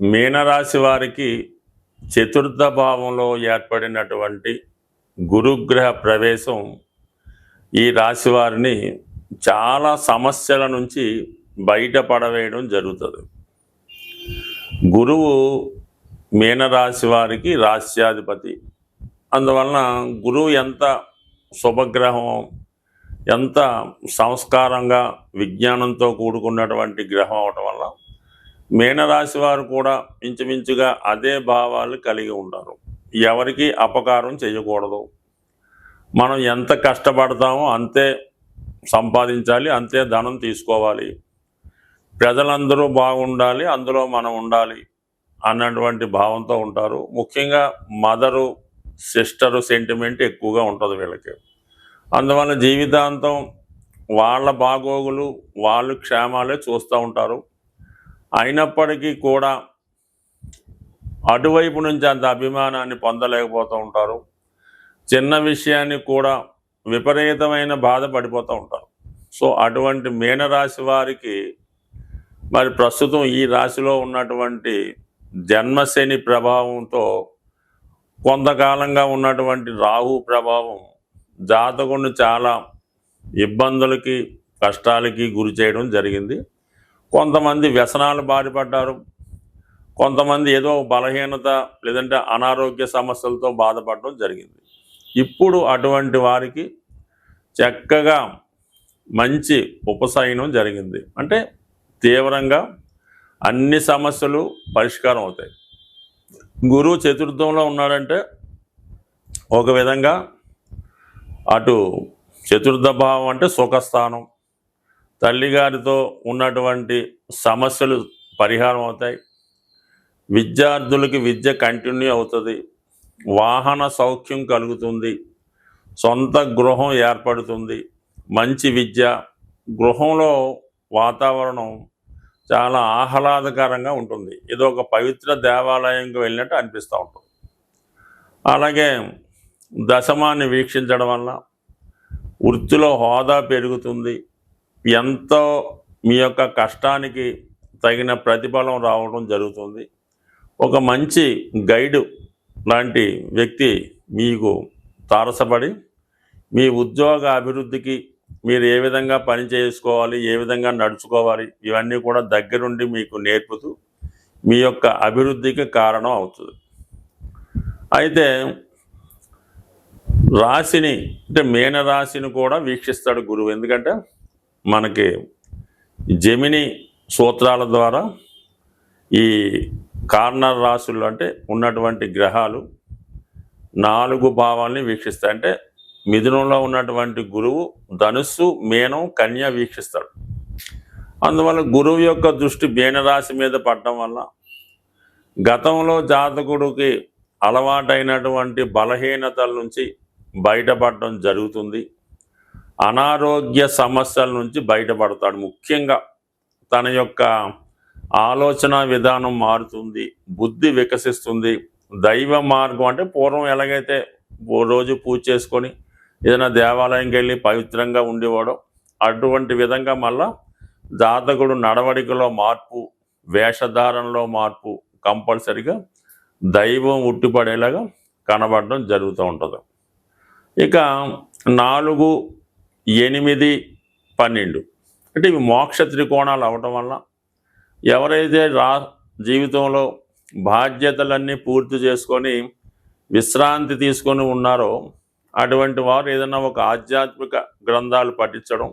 మీనరాశి వారికి చతుర్థ భావంలో ఏర్పడినటువంటి గురుగ్రహ ప్రవేశం ఈ రాశి వారిని చాలా సమస్యల నుంచి బయటపడవేయడం జరుగుతుంది. గురువు మీనరాశి వారికి రాశ్యాధిపతి. అందువలన గురువు ఎంత శుభగ్రహం ఎంత సంస్కారంగా విజ్ఞానంతో కూడుకున్నటువంటి గ్రహం అవటం వల్ల మీనరాశి వారు కూడా ఇంచుమించుగా అదే భావాలు కలిగి ఉంటారు ఎవరికి అపకారం చేయకూడదు. మనం ఎంత కష్టపడతామో అంతే సంపాదించాలి అంతే ధనం తీసుకోవాలి. ప్రజలందరూ బాగుండాలి అందులో మనం ఉండాలి అన్నటువంటి భావంతో ఉంటారు. ముఖ్యంగా మదరు సిస్టరు సెంటిమెంట్ ఎక్కువగా ఉంటుంది వీళ్ళకి. అందువల్ల జీవితాంతం వాళ్ళ బాగోగులు వాళ్ళు క్షేమాలే చూస్తూ ఉంటారు. అయినప్పటికీ కూడా అటువైపు నుంచి అంత అభిమానాన్ని పొందలేకపోతూ ఉంటారు. చిన్న విషయాన్ని కూడా విపరీతమైన బాధ పడిపోతూ ఉంటారు. సో అటువంటి మీనరాశి వారికి మరి ప్రస్తుతం ఈ రాశిలో ఉన్నటువంటి జన్మశని ప్రభావంతో కొంతకాలంగా ఉన్నటువంటి రాహు ప్రభావం జాతకుడిని చాలా ఇబ్బందులకి కష్టాలకి గురి చేయడం జరిగింది. కొంతమంది వ్యసనాలు బారిపడ్డారు. కొంతమంది ఏదో బలహీనత లేదంటే అనారోగ్య సమస్యలతో బాధపడడం జరిగింది. ఇప్పుడు అటువంటి వారికి చక్కగా మంచి ఉపశయనం జరిగింది. అంటే తీవ్రంగా అన్ని సమస్యలు పరిష్కారం అవుతాయి. గురువు చతుర్థంలో ఉన్నాడంటే ఒక విధంగా అటు చతుర్థ భావం అంటే సుఖస్థానం తల్లిగారితో ఉన్నటువంటి సమస్యలు పరిహారం అవుతాయి. విద్యార్థులకి విద్య కంటిన్యూ అవుతుంది. వాహన సౌఖ్యం కలుగుతుంది. సొంత గృహం ఏర్పడుతుంది. మంచి విద్య. గృహంలో వాతావరణం చాలా ఆహ్లాదకరంగా ఉంటుంది. ఇది ఒక పవిత్ర దేవాలయంకి వెళ్ళినట్టు అనిపిస్తూ ఉంటుంది. అలాగే దశమాన్ని వీక్షించడం వల్ల వృత్తిలో హోదా పెరుగుతుంది. ఎంతో మీ యొక్క కష్టానికి తగిన ప్రతిఫలం రావడం జరుగుతుంది. ఒక మంచి గైడ్ లాంటి వ్యక్తి మీకు తారసపడి మీ ఉద్యోగ అభివృద్ధికి మీరు ఏ విధంగా పని చేసుకోవాలి ఏ విధంగా నడుచుకోవాలి ఇవన్నీ కూడా దగ్గరుండి మీకు నేర్పుతూ మీ యొక్క అభివృద్ధికి కారణం అవుతుంది. అయితే రాశిని అంటే మేన రాశిని కూడా వీక్షిస్తాడు గురువు. ఎందుకంటే మనకి జమిని సూత్రాల ద్వారా ఈ కార్నర్ రాశులు అంటే ఉన్నటువంటి గ్రహాలు నాలుగు భావాల్ని వీక్షిస్తాయి. అంటే మిథునంలో ఉన్నటువంటి గురువు ధనుస్సు మేనం కన్య వీక్షిస్తాడు అందువల్ల గురువు యొక్క దృష్టి మేనరాశి మీద పడటం వల్ల గతంలో జాతకుడికి అలవాటైనటువంటి బలహీనతల నుంచి బయటపడటం జరుగుతుంది. అనారోగ్య సమస్యల నుంచి బయటపడతాడు. ముఖ్యంగా తన యొక్క ఆలోచన విధానం మారుతుంది బుద్ధి వికసిస్తుంది. దైవ మార్గం అంటే పూర్వం ఎలాగైతే రోజు పూజ చేసుకొని ఏదైనా దేవాలయంకి వెళ్ళి పవిత్రంగా ఉండేవాడో అటువంటి విధంగా మళ్ళా జాతకుడు నడవడికలో మార్పు వేషధారణలో మార్పు కంపల్సరిగా దైవం ఉట్టిపడేలాగా కనబడడం జరుగుతూ ఉంటుంది. ఇక నాలుగు ఎనిమిది పన్నెండు. అంటే ఇవి మోక్ష త్రికోణాలు అవటం వల్ల ఎవరైతే రా జీవితంలో బాధ్యతలన్నీ పూర్తి చేసుకొని విశ్రాంతి తీసుకొని ఉన్నారో అటువంటి వారు ఏదైనా ఒక ఆధ్యాత్మిక గ్రంథాలు పఠించడం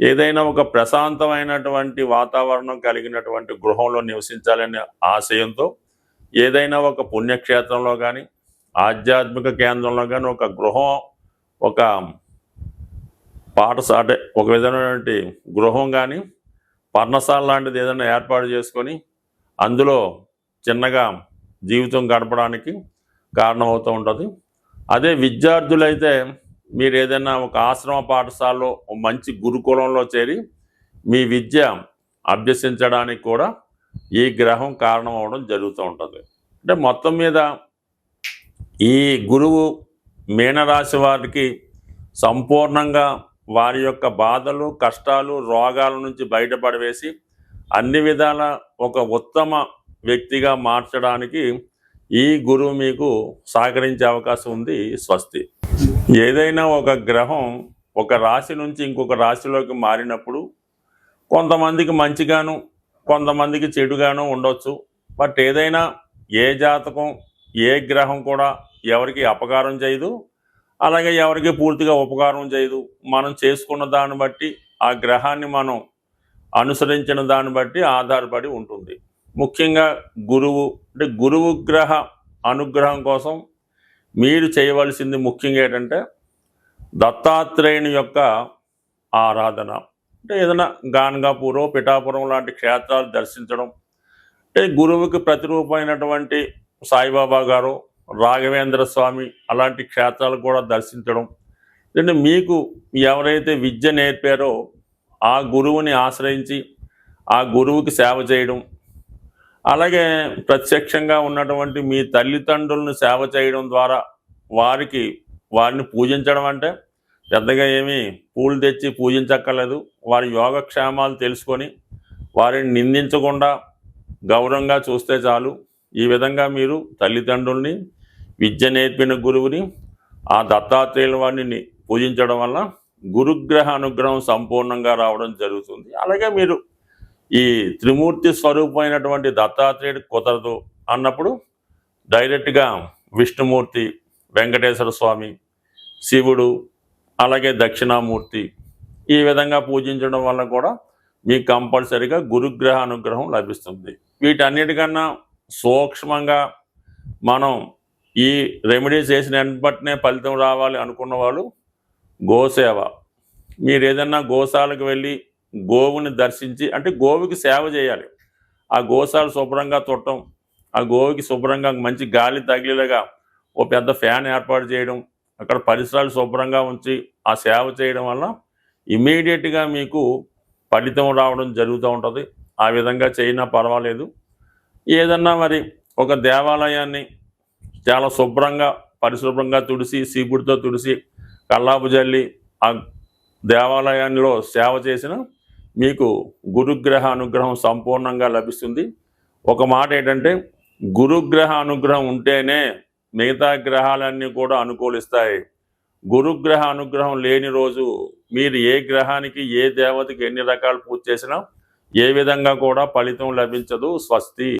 ఏదైనా ఒక ప్రశాంతమైనటువంటి వాతావరణం కలిగినటువంటి గృహంలో నివసించాలనే ఆశయంతో ఏదైనా ఒక పుణ్యక్షేత్రంలో కానీ ఆధ్యాత్మిక కేంద్రంలో కానీ ఒక గృహం ఒక పాఠశాల అంటే ఒక విధమైనటువంటి గృహం కానీ పర్ణశాల లాంటిది ఏదైనా ఏర్పాటు చేసుకొని అందులో చిన్నగా జీవితం గడపడానికి కారణమవుతూ ఉంటుంది. అదే విద్యార్థులైతే మీరు ఏదైనా ఒక ఆశ్రమ పాఠశాలలో మంచి గురుకులంలో చేరి మీ విద్య అభ్యసించడానికి కూడా ఈ గ్రహం కారణం అవడం జరుగుతూ ఉంటుంది. అంటే మొత్తం మీద ఈ గురువు మీనరాశి వారికి సంపూర్ణంగా వారి యొక్క బాధలు కష్టాలు రోగాల నుంచి బయటపడవేసి అన్ని విధాల ఒక ఉత్తమ వ్యక్తిగా మార్చడానికి ఈ గురువు మీకు సహకరించే అవకాశం ఉంది స్వస్తి. ఏదైనా ఒక గ్రహం ఒక రాశి నుంచి ఇంకొక రాశిలోకి మారినప్పుడు కొంతమందికి మంచిగాను కొంతమందికి చెడుగాను ఉండొచ్చు. బట్ ఏదైనా ఏ జాతకం ఏ గ్రహం కూడా ఎవరికి అపకారం చేయదు. అలాగే ఎవరికి పూర్తిగా ఉపకారం చేయదు. మనం చేసుకున్న దాన్ని బట్టి ఆ గ్రహాన్ని మనం అనుసరించిన దాన్ని బట్టి ఆధారపడి ఉంటుంది. ముఖ్యంగా గురువు అంటే గురువు గ్రహ అనుగ్రహం కోసం మీరు చేయవలసింది ముఖ్యంగా ఏంటంటే దత్తాత్రేయుని యొక్క ఆరాధన. అంటే ఏదైనా గాన్గాపురం పిఠాపురం లాంటి క్షేత్రాలు దర్శించడం. అంటే గురువుకి ప్రతిరూపమైనటువంటి సాయిబాబా గారు రాఘవేంద్ర స్వామి అలాంటి క్షేత్రాలు కూడా దర్శించడం. అంటే మీకు ఎవరైతే విద్య నేర్పారో ఆ గురువుని ఆశ్రయించి ఆ గురువుకి సేవ చేయడం. అలాగే ప్రత్యక్షంగా ఉన్నటువంటి మీ తల్లిదండ్రులను సేవ చేయడం ద్వారా వారికి వారిని పూజించడం అంటే పెద్దగా ఏమీ పూలు తెచ్చి పూజించక్కర్లేదు. వారి యోగక్షేమాలు తెలుసుకొని వారిని నిందించకుండా గౌరవంగా చూస్తే చాలు. ఈ విధంగా మీరు తల్లిదండ్రుల్ని విద్య నేర్పిన గురువుని ఆ దత్తాత్రేయుల వారిని పూజించడం వల్ల గురుగ్రహ అనుగ్రహం సంపూర్ణంగా రావడం జరుగుతుంది. అలాగే మీరు ఈ త్రిమూర్తి స్వరూపమైనటువంటి దత్తాత్రేయుడు కుదరదు అన్నప్పుడు డైరెక్ట్గా విష్ణుమూర్తి వెంకటేశ్వర స్వామి శివుడు అలాగే దక్షిణామూర్తి ఈ విధంగా పూజించడం వల్ల కూడా మీకు కంపల్సరిగా గురుగ్రహ అనుగ్రహం లభిస్తుంది. వీటన్నిటికన్నా సూక్ష్మంగా మనం ఈ రెమెడీస్ చేసిన వెంటనే ఫలితం రావాలి అనుకున్న వాళ్ళు గోసేవ. మీరు ఏదన్నా గోశాలకు వెళ్ళి గోవుని దర్శించి అంటే గోవుకి సేవ చేయాలి. ఆ గోశాల శుభ్రంగా తుట్టడం ఆ గోవుకి శుభ్రంగా మంచి గాలి తగిలేలాగా ఓ పెద్ద ఫ్యాన్ ఏర్పాటు చేయడం అక్కడ పరిసరాలు శుభ్రంగా ఉంచి ఆ సేవ చేయడం వల్ల ఇమీడియట్గా మీకు ఫలితం రావడం జరుగుతూ ఉంటుంది. ఆ విధంగా చేయినా పర్వాలేదు. ఏదన్నా మరి ఒక దేవాలయాన్ని చాలా శుభ్రంగా పరిశుభ్రంగా తుడిసి సీపుడితో తుడిసి కల్లాపు జల్లి ఆ దేవాలయంలో సేవ చేసిన మీకు గురుగ్రహ అనుగ్రహం సంపూర్ణంగా లభిస్తుంది. ఒక మాట ఏంటంటే గురుగ్రహ అనుగ్రహం ఉంటేనే మిగతా గ్రహాలన్నీ కూడా అనుకూలిస్తాయి. గురుగ్రహ అనుగ్రహం లేని రోజు మీరు ఏ గ్రహానికి ఏ దేవతకి ఎన్ని రకాలు పూజ చేసినా ఏ విధంగా కూడా ఫలితం లభించదు. స్వస్తి.